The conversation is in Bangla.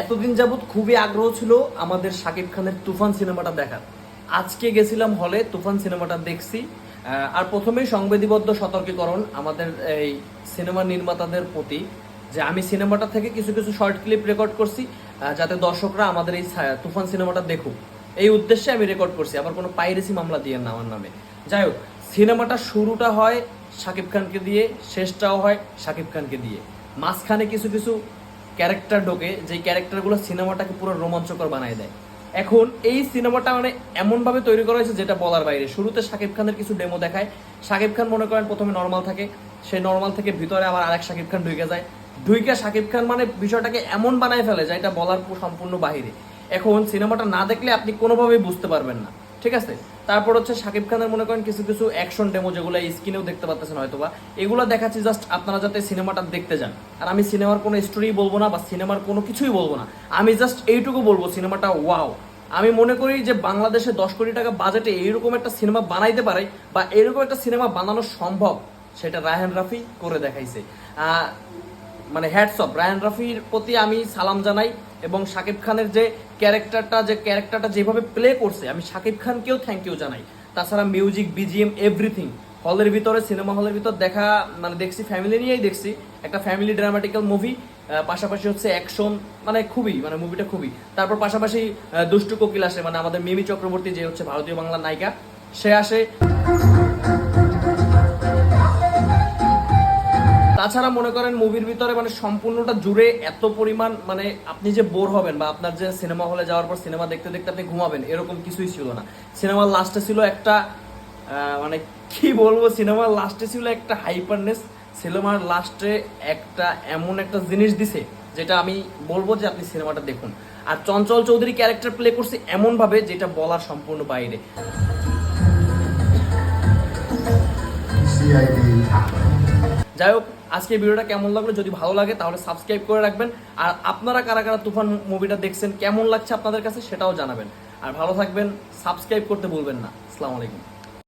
এতদিন যাবৎ খুবই আগ্রহ ছিল আমাদের শাকিব খানের তুফান সিনেমাটা দেখার। আজকে গেছিলাম হলে তুফান সিনেমাটা দেখছি। আর প্রথমেই সংবেদিবদ্ধ সতর্কীকরণ আমাদের এই সিনেমা নির্মাতাদের প্রতি, যে আমি সিনেমাটা থেকে কিছু কিছু শর্ট ক্লিপ রেকর্ড করছি যাতে দর্শকরা আমাদের এই তুফান সিনেমাটা দেখুক। এই উদ্দেশ্যে আমি রেকর্ড করছি, আবার কোনো পাইরেসি মামলা দিয়ে না আমার নামে। যাই হোক সিনেমাটা শুরুটা হয় শাকিব খানকে দিয়ে, শেষটাও হয় শাকিব খানকে দিয়ে। মাঝখানে কিছু কিছু ক্যারেক্টার ঢোকে যে ক্যারেক্টারগুলো সিনেমাটাকে পুরো রোমাঞ্চকর বানায় দেয়। এখন এই সিনেমাটা মানে এমনভাবে তৈরি করা হয়েছে যেটা বলার বাইরে। শুরুতে শাকিব খানের কিছু ডেমো দেখায়। শাকিব খান মনে করেন প্রথমে নর্মাল থাকে সেই নর্মাল থেকে ভিতরে আবার আরেক শাকিব খান ঢুকে যায়। ঢুইকা শাকিব খান মানে বিষয়টাকে এমন বানায় ফেলে যে এটা বলার সম্পূর্ণ বাহিরে। এখন সিনেমাটা না দেখলে আপনি কোনোভাবেই বুঝতে পারবেন না। ঠিক আছে? তারপর হচ্ছে শাকিব খানের মনে করেন কিছু কিছু অ্যাকশন ডেমো যেগুলো স্ক্রিনেও দেখতে পাচ্ছেন হয়তো বা এগুলো দেখাচ্ছি জাস্ট আপনারা যাতে সিনেমাটা দেখতে যান। আর আমি সিনেমার কোনো স্টোরি বলব না বা সিনেমার কোনো কিছুই বলব না। আমি জাস্ট এইটুকু বলব সিনেমাটা ওয়াও আমি মনে করি যে বাংলাদেশে দশ কোটি টাকা বাজেটে এইরকম একটা সিনেমা বানাইতে পারে বা এরকম একটা সিনেমা বানানো সম্ভব, সেটা রায়হান রাফি করে দেখাইছে। মানে হ্যাটস অফ রায়ান রাফির প্রতি আমি সালাম জানাই এবং শাকিব খানের যে ক্যারেক্টারটা যে ক্যারেক্টারটা যেভাবে প্লে করছে, আমি শাকিব খানকেও থ্যাংক ইউ জানাই। তাছাড়া মিউজিক বিজিএম এভরিথিং হলের ভিতরে সিনেমা হলের ভিতর দেখা মানে দেখছি ফ্যামিলি নিয়েই দেখছি। একটা ফ্যামিলি ড্রামাটিক্যাল মুভি পাশাপাশি হচ্ছে অ্যাকশন মানে খুবই মানে মুভিটা খুবই। তারপর পাশাপাশি দুষ্টু কোকিল আসে মানে আমাদের মিমি চক্রবর্তী, যে হচ্ছে ভারতীয় বাংলা নায়িকা, সে আসে। তাছাড়া মনে করেন মুভির ভিতরে মানে সম্পূর্ণটা জুড়ে এত পরিমাণ মানে আপনি যে বোর হবেন বা আপনার যে সিনেমা হলে যাওয়ার পর সিনেমা দেখতে দেখতে আপনি ঘুমাবেন এরকম কিছুই ছিল না। সিনেমার লাস্টে ছিল একটা মানে কি বলব সিনেমার লাস্টে ছিল একটা হাইপারনেস সিনেমার লাস্টে একটা এমন একটা জিনিস দিছে যেটা আমি বলব যে আপনি সিনেমাটা দেখুন। আর চঞ্চল চৌধুরী ক্যারেক্টার প্লে করছে এমন ভাবে যেটা বলার সম্পূর্ণ বাইরে। যাই হোক আজকে ভিডিওটা কেমন লাগল? যদি ভালো লাগে, তাহলে সাবস্ক্রাইব করে রাখবেন। আর আপনারা কারা কারা তুফান মুভিটা দেখছেন, কেমন লাগছে আপনাদের কাছে সেটাও জানাবেন। আর ভালো থাকবেন সাবস্ক্রাইব করতে বলবেন না। আসসালামু আলাইকুম।